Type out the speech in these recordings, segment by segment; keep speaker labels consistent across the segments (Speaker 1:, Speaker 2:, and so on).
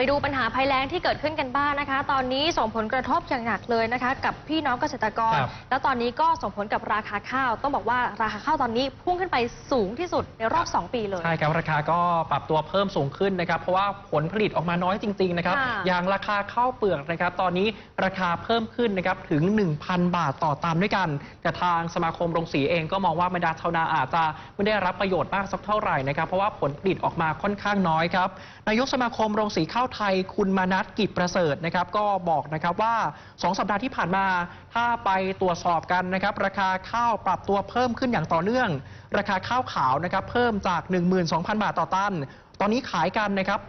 Speaker 1: ไปดูปัญหาภัยแล้งที่เกิดขึ้นกันบ้างนะคะ ตอนนี้ส่งผลกระทบอย่างหนักเลยนะคะ กับพี่น้องเกษตรกร
Speaker 2: ครับ
Speaker 1: แล้วตอนนี้ก็ส่งผลกับราคาข้าว ต้องบอกว่าราคาข้าวตอนนี้พุ่งขึ้นไปสูงที่สุดในรอบ2 ปีเลย
Speaker 2: ใช่ครับราคาก็ปรับตัวเพิ่มสูงขึ้นนะครับ เพราะว่าผลผลิตออกมาน้อยจริง ๆ นะครับ
Speaker 1: ค่ะ
Speaker 2: อย่างราคาข้าวเปลือกนะครับ ตอนนี้ราคาเพิ่มขึ้นนะครับถึง 1,000 บาทต่อตันด้วยกัน แต่ทางสมาคมโรงสีเองก็มองว่าบรรดาชาวนาอาจจะไม่ได้รับประโยชน์มากสักเท่าไหร่นะครับ เพราะว่าผลผลิตออกมาค่อนข้างน้อยครับนายกสมาคมโรงสีข้าวไทยคุณมานัทกิจประเสริฐนะครับ ก็บอกนะครับว่า 2 สัปดาห์ที่ผ่านมา ถ้าไปตรวจสอบกันนะครับ ราคาข้าวปรับตัวเพิ่มขึ้นอย่างต่อเนื่อง ราคาข้าวขาวนะครับ เพิ่มจาก 12,000 บาทต่อตัน ตอนนี้ขายกันนะครับ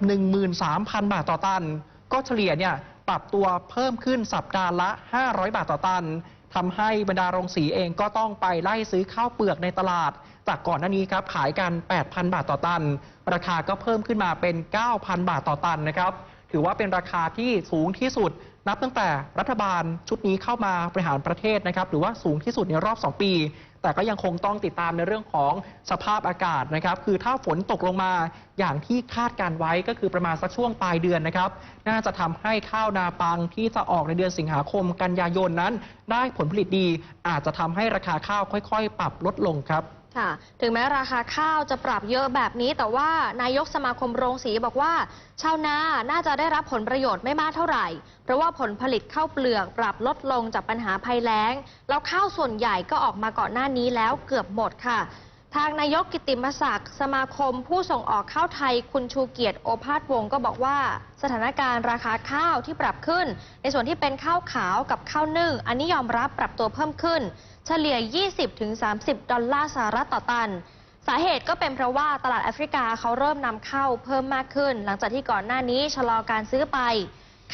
Speaker 2: 13,000 บาทต่อตัน ก็เฉลี่ยเนี่ยปรับตัวเพิ่มขึ้นสัปดาห์ละ 500 บาทต่อตันทำให้บรรดาโรงสีเองก็ต้องไปไล่ซื้อข้าวเปลือกในตลาด จากก่อนหน้านี้ครับขายกัน 8,000 บาทต่อตัน ราคาก็เพิ่มขึ้นมาเป็น 9,000 บาทต่อตันนะครับ ถือว่าเป็นราคาที่สูงที่สุด นับตั้งแต่รัฐบาลชุดนี้เข้ามาบริหารประเทศนะครับ หรือว่าสูงที่สุดในรอบ 2 ปี แต่ก็ยังคงต้องติดตามในเรื่องของสภาพอากาศนะครับ คือถ้าฝนตกลงมาอย่างที่คาดการไว้ก็คือประมาณสักช่วงปลายเดือนนะครับ น่าจะทำให้ข้าวนาปังที่จะออกในเดือนสิงหาคมกันยายนนั้น ได้ผลผลิตดี อาจจะทำให้ราคาข้าวค่อย ๆ ปรับลดลงครับ
Speaker 1: ค่ะถึงแม้ราคาข้าวจะปรับเยอะแบบนี้ แต่ว่านายกสมาคมโรงสีบอกว่า ชาวนาน่าจะได้รับผลประโยชน์ไม่มากเท่าไหร่ เพราะว่าผลผลิตข้าวเปลือกปรับลดลงจากปัญหาภัยแล้ง แล้วข้าวส่วนใหญ่ก็ออกมาก่อนหน้านี้แล้วเกือบหมดค่ะ ทางนายกกิติมศักดิ์สมาคมผู้ส่งออกข้าวไทยคุณชูเกียรติโอภาสวงศ์ก็บอกว่า สถานการณ์ราคาข้าวที่ปรับขึ้น ในส่วนที่เป็นข้าวขาวกับข้าวนึ่ง อันนี้ยอมรับปรับตัวเพิ่มขึ้น เฉลี่ย 20-30 ดอลลาร์สหรัฐต่อตัน สาเหตุก็เป็นเพราะว่าตลาดแอฟริกาเขาเริ่มนำเข้าเพิ่มมากขึ้น หลังจากที่ก่อนหน้านี้ชะลอการซื้อไป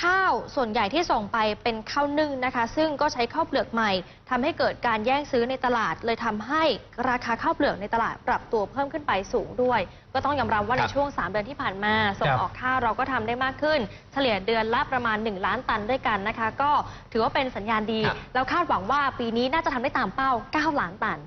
Speaker 1: ข้าวส่วนใหญ่ที่ส่งไปเป็นข้าวนึ่งนะคะ ซึ่งก็ใช้ข้าวเปลือกใหม่ทำให้เกิดการแย่งซื้อในตลาด เลยทำให้ราคาข้าวเปลือกในตลาดปรับตัวเพิ่มขึ้นไปสูงด้วย ก็ต้องยอมรับว่า
Speaker 2: ค
Speaker 1: ใน
Speaker 2: รับ
Speaker 1: ช่วง 3 เดือนที่ผ่านมา ส่ง
Speaker 2: ครับ
Speaker 1: ออกข้าวเราก็ทำได้มากขึ้น เฉลี่ยเดือนละประมาณ 1 ล้านตันด้วยกันนะคะ ก็ถือว่าเป็นสัญญาณดี
Speaker 2: ครับ
Speaker 1: แล้วคาดหวังว่าปีนี้น่าจะทำได้ตามเป้า 9 ล้านตัน